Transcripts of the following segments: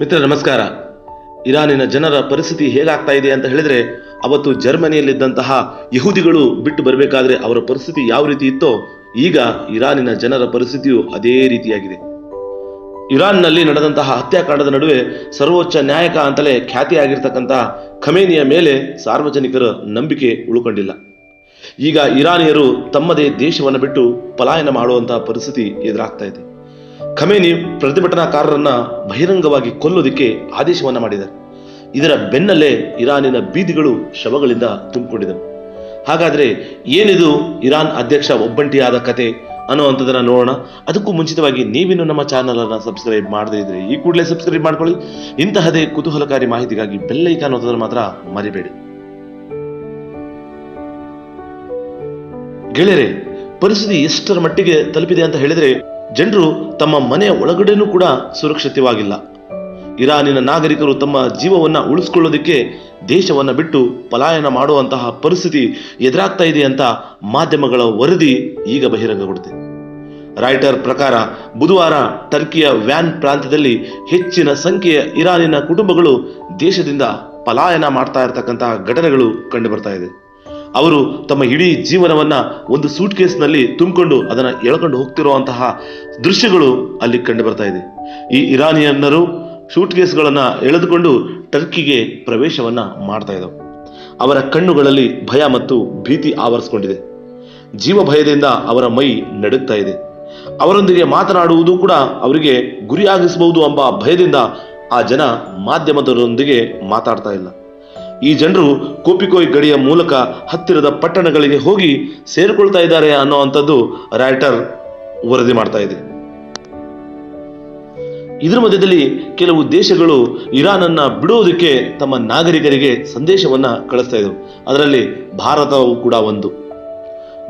ಮಿತ್ರ, ನಮಸ್ಕಾರ. ಇರಾನಿನ ಜನರ ಪರಿಸ್ಥಿತಿ ಹೇಗಾಗ್ತಾ ಇದೆ ಅಂತ ಹೇಳಿದ್ರೆ, ಅವತ್ತು ಜರ್ಮನಿಯಲ್ಲಿದ್ದಂತಹ ಯಹೂದಿಗಳು ಬಿಟ್ಟು ಬರಬೇಕಾದ್ರೆ ಅವರ ಪರಿಸ್ಥಿತಿ ಯಾವ ರೀತಿ ಇತ್ತೋ, ಈಗ ಇರಾನಿನ ಜನರ ಪರಿಸ್ಥಿತಿಯು ಅದೇ ರೀತಿಯಾಗಿದೆ. ಇರಾನ್ನಲ್ಲಿ ನಡೆದಂತಹ ಹತ್ಯಾಕಾಂಡದ ನಡುವೆ ಸರ್ವೋಚ್ಚ ನ್ಯಾಯಕ ಅಂತಲೇ ಖ್ಯಾತಿಯಾಗಿರ್ತಕ್ಕಂತಹ ಖಮೇನಿಯ ಮೇಲೆ ಸಾರ್ವಜನಿಕರ ನಂಬಿಕೆ ಉಳ್ಕೊಂಡಿಲ್ಲ. ಈಗ ಇರಾನಿಯರು ತಮ್ಮದೇ ದೇಶವನ್ನು ಬಿಟ್ಟು ಪಲಾಯನ ಮಾಡುವಂತಹ ಪರಿಸ್ಥಿತಿ ಎದುರಾಗ್ತಾ ಇದೆ. ಖಮೇನಿ ಪ್ರತಿಭಟನಾಕಾರರನ್ನ ಬಹಿರಂಗವಾಗಿ ಕೊಲ್ಲೋದಿಕ್ಕೆ ಆದೇಶವನ್ನ ಮಾಡಿದ್ದಾರೆ. ಇದರ ಬೆನ್ನಲ್ಲೇ ಇರಾನಿನ ಬೀದಿಗಳು ಶವಗಳಿಂದ ತುಂಬಿಕೊಂಡಿದವು ಹಾಗಾದ್ರೆ ಏನಿದು ಇರಾನ್ ಅಧ್ಯಕ್ಷ ಒಬ್ಬಂಟಿಯಾದ ಕತೆ ಅನ್ನುವಂಥದ್ದನ್ನ ನೋಡೋಣ. ಅದಕ್ಕೂ ಮುಂಚಿತವಾಗಿ ನೀವಿನ್ನು ನಮ್ಮ ಚಾನಲ್ ಅನ್ನ ಸಬ್ಸ್ಕ್ರೈಬ್ ಮಾಡದೇ ಇದ್ರೆ ಈ ಕೂಡಲೇ ಸಬ್ಸ್ಕ್ರೈಬ್ ಮಾಡ್ಕೊಳ್ಳಿ. ಇಂತಹದೇ ಕುತೂಹಲಕಾರಿ ಮಾಹಿತಿಗಾಗಿ ಬೆಲ್ಲೈಕ ಅನ್ನೋದನ್ನ ಮಾತ್ರ ಮರಿಬೇಡಿ. ಗೆಳೆಯರೆ, ಪರಿಸ್ಥಿತಿ ಎಷ್ಟರ ಮಟ್ಟಿಗೆ ತಲುಪಿದೆ ಅಂತ ಹೇಳಿದ್ರೆ ಜನರು ತಮ್ಮ ಮನೆಯ ಒಳಗಡೆನೂ ಕೂಡ ಸುರಕ್ಷಿತವಾಗಿಲ್ಲ. ಇರಾನಿನ ನಾಗರಿಕರು ತಮ್ಮ ಜೀವವನ್ನು ಉಳಿಸ್ಕೊಳ್ಳೋದಕ್ಕೆ ದೇಶವನ್ನು ಬಿಟ್ಟು ಪಲಾಯನ ಮಾಡುವಂತಹ ಪರಿಸ್ಥಿತಿ ಎದುರಾಗ್ತಾ ಇದೆ ಅಂತ ಮಾಧ್ಯಮಗಳ ವರದಿ ಈಗ ಬಹಿರಂಗಗೊಡುತ್ತೆ ರಾಯ್ಟರ್ ಪ್ರಕಾರ ಬುಧವಾರ ಟರ್ಕಿಯ ವ್ಯಾನ್ ಪ್ರಾಂತ್ಯದಲ್ಲಿ ಹೆಚ್ಚಿನ ಸಂಖ್ಯೆಯ ಇರಾನಿನ ಕುಟುಂಬಗಳು ದೇಶದಿಂದ ಪಲಾಯನ ಮಾಡ್ತಾ ಇರತಕ್ಕಂತಹ ಘಟನೆಗಳು ಕಂಡುಬರ್ತಾ ಇದೆ. ಅವರು ತಮ್ಮ ಇಡೀ ಜೀವನವನ್ನ ಒಂದು ಸೂಟ್ ಕೇಸ್ನಲ್ಲಿ ತುಂಬಿಕೊಂಡು ಅದನ್ನು ಎಳ್ಕೊಂಡು ಹೋಗ್ತಿರುವಂತಹ ದೃಶ್ಯಗಳು ಅಲ್ಲಿ ಕಂಡು ಬರ್ತಾ ಇದೆ. ಈ ಇರಾನಿಯನ್ನರು ಸೂಟ್ ಕೇಸ್ಗಳನ್ನು ಎಳೆದುಕೊಂಡು ಟರ್ಕಿಗೆ ಪ್ರವೇಶವನ್ನು ಮಾಡ್ತಾ ಇದ್ದವು. ಅವರ ಕಣ್ಣುಗಳಲ್ಲಿ ಭಯ ಮತ್ತು ಭೀತಿ ಆವರಿಸಿಕೊಂಡಿದೆ. ಜೀವ ಭಯದಿಂದ ಅವರ ಮೈ ನಡುಗ್ತಾ ಇದೆ. ಅವರೊಂದಿಗೆ ಮಾತನಾಡುವುದು ಕೂಡ ಅವರಿಗೆ ಗುರಿಯಾಗಿಸಬಹುದು ಎಂಬ ಭಯದಿಂದ ಆ ಜನ ಮಾಧ್ಯಮದವರೊಂದಿಗೆ ಮಾತಾಡ್ತಾ ಇಲ್ಲ. ಈ ಜನರು ಕೋಪಿಕೋಯ್ ಗಡಿಯ ಮೂಲಕ ಹತ್ತಿರದ ಪಟ್ಟಣಗಳಿಗೆ ಹೋಗಿ ಸೇರಿಕೊಳ್ತಾ ಇದ್ದಾರೆ ಅನ್ನೋವಂಥದ್ದು ರಾಯ್ಟರ್ ವರದಿ ಮಾಡ್ತಾ ಇದೆ. ಇದರ ಮಧ್ಯದಲ್ಲಿ ಕೆಲವು ದೇಶಗಳು ಇರಾನ್ ಅನ್ನ ಬಿಡುವುದಕ್ಕೆ ತಮ್ಮ ನಾಗರಿಕರಿಗೆ ಸಂದೇಶವನ್ನ ಕಳಿಸ್ತಾ ಇದ್ದವು ಅದರಲ್ಲಿ ಭಾರತವು ಕೂಡ ಒಂದು.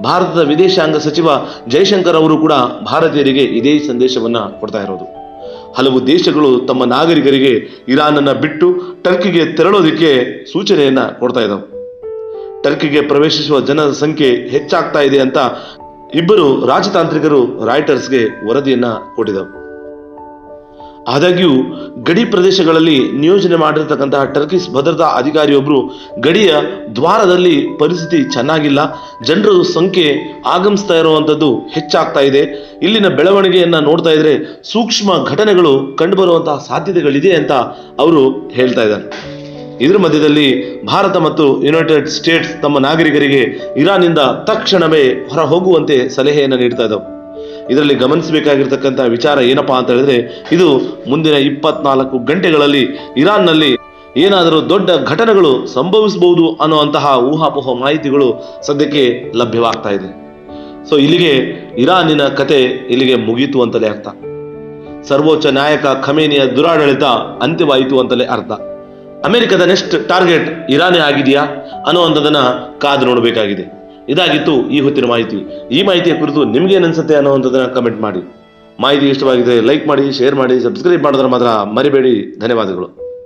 ಭಾರತದ ವಿದೇಶಾಂಗ ಸಚಿವ ಜೈಶಂಕರ್ ಅವರು ಕೂಡ ಭಾರತೀಯರಿಗೆ ಇದೇ ಸಂದೇಶವನ್ನ ಕೊಡ್ತಾ ಇರೋದು. ಹಲವು ದೇಶಗಳು ತಮ್ಮ ನಾಗರಿಕರಿಗೆ ಇರಾನನ್ನ ಬಿಟ್ಟು ಟರ್ಕಿಗೆ ತೆರಳೋದಕ್ಕೆ ಸೂಚನೆಯನ್ನ ಕೊಡ್ತಾ ಇದ್ದಾವೆ. ಟರ್ಕಿಗೆ ಪ್ರವೇಶಿಸುವ ಜನರ ಸಂಖ್ಯೆ ಹೆಚ್ಚಾಗ್ತಾ ಇದೆ ಅಂತ ಇಬ್ಬರು ರಾಜತಾಂತ್ರಿಕರು ರಾಯ್ಟರ್ಸ್ಗೆ ವರದಿಯನ್ನ ಕೊಟ್ಟಿದ್ದವು. ಆದಾಗ್ಯೂ ಗಡಿ ಪ್ರದೇಶಗಳಲ್ಲಿ ನಿಯೋಜನೆ ಮಾಡಿರತಕ್ಕಂತಹ ಟರ್ಕಿಸ್ ಭದ್ರತಾ ಅಧಿಕಾರಿಯೊಬ್ಬರು ಗಡಿಯ ದ್ವಾರದಲ್ಲಿ ಪರಿಸ್ಥಿತಿ ಚೆನ್ನಾಗಿಲ್ಲ. ಜನರ ಸಂಖ್ಯೆ ಆಗಮಿಸ್ತಾ ಇರುವಂಥದ್ದು ಹೆಚ್ಚಾಗ್ತಾ ಇದೆ. ಇಲ್ಲಿನ ಬೆಳವಣಿಗೆಯನ್ನು ನೋಡ್ತಾ ಇದ್ರೆ ಸೂಕ್ಷ್ಮ ಘಟನೆಗಳು ಕಂಡುಬರುವಂತಹ ಸಾಧ್ಯತೆಗಳಿದೆ ಅಂತ ಅವರು ಹೇಳ್ತಾ ಇದ್ದಾರೆ. ಇದರ ಮಧ್ಯದಲ್ಲಿ ಭಾರತ ಮತ್ತು ಯುನೈಟೆಡ್ ಸ್ಟೇಟ್ಸ್ ತಮ್ಮ ನಾಗರಿಕರಿಗೆ ಇರಾನ್ನಿಂದ ತಕ್ಷಣವೇ ಹೊರ ಹೋಗುವಂತೆ ಸಲಹೆಯನ್ನು ನೀಡ್ತಾ ಇದ್ದವು ಇದರಲ್ಲಿ ಗಮನಿಸಬೇಕಾಗಿರ್ತಕ್ಕಂಥ ವಿಚಾರ ಏನಪ್ಪಾ ಅಂತ ಹೇಳಿದ್ರೆ, ಇದು ಮುಂದಿನ ಇಪ್ಪತ್ನಾಲ್ಕು ಗಂಟೆಗಳಲ್ಲಿ ಇರಾನ್ನಲ್ಲಿ ಏನಾದರೂ ದೊಡ್ಡ ಘಟನೆಗಳು ಸಂಭವಿಸಬಹುದು ಅನ್ನುವಂತಹ ಊಹಾಪೋಹ ಮಾಹಿತಿಗಳು ಸದ್ಯಕ್ಕೆ ಲಭ್ಯವಾಗ್ತಾ ಇದೆ. ಸೊ ಇಲ್ಲಿಗೆ ಇರಾನಿನ ಕತೆ ಇಲ್ಲಿಗೆ ಮುಗೀತು ಅಂತಲೇ ಅರ್ಥ. ಸರ್ವೋಚ್ಚ ನಾಯಕ ಖಮೇನಿಯ ದುರಾಡಳಿತ ಅಂತ್ಯವಾಯಿತು ಅಂತಲೇ ಅರ್ಥ. ಅಮೆರಿಕದ ನೆಕ್ಸ್ಟ್ ಟಾರ್ಗೆಟ್ ಇರಾನೇ ಆಗಿದೆಯಾ ಅನ್ನುವಂಥದ್ದನ್ನ ಕಾದು ನೋಡಬೇಕಾಗಿದೆ. ಇದಾಗಿತ್ತು ಈ ಹೊತ್ತಿನ ಮಾಹಿತಿ. ಈ ಮಾಹಿತಿಯ ಕುರಿತು ನಿಮ್ಗೆ ಅನ್ಸುತ್ತೆ ಅನ್ನುವಂಥದ್ದನ್ನ ಕಮೆಂಟ್ ಮಾಡಿ. ಮಾಹಿತಿ ಇಷ್ಟವಾಗಿದೆ ಲೈಕ್ ಮಾಡಿ ಶೇರ್ ಮಾಡಿ ಸಬ್ಸ್ಕ್ರೈಬ್ ಮಾಡೋದ್ರ ಮಾತ್ರ ಮರಿಬೇಡಿ. ಧನ್ಯವಾದಗಳು.